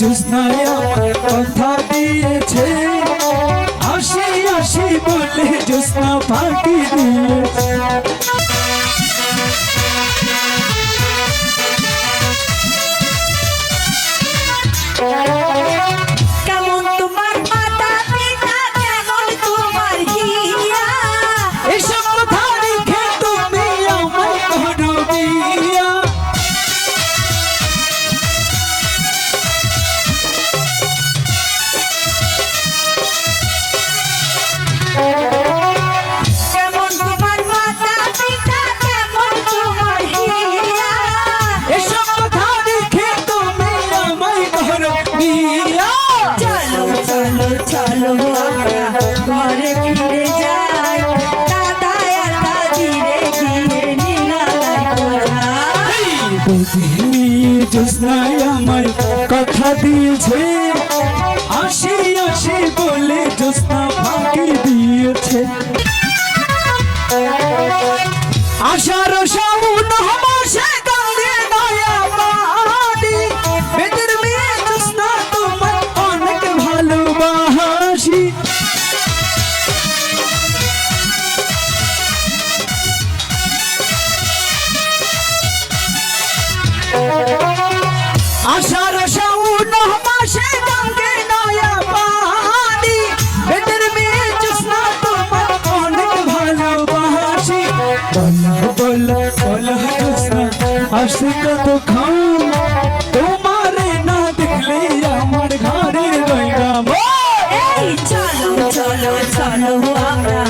জুস্নায় কথা দিয়েছে। আসি আসি বলে জুস্না ফাঁকি দিয়েছে। Oh জ্যোৎস্নায় আমার কথা দিয়েছে আসি আসি বলে জ্যোৎস্না ফাঁকি দিয়েছে আশার সামুন আসে কত খাম তোমারে না দেখলে আমার ঘরে রইলাম। চলো চলো চলো আমরা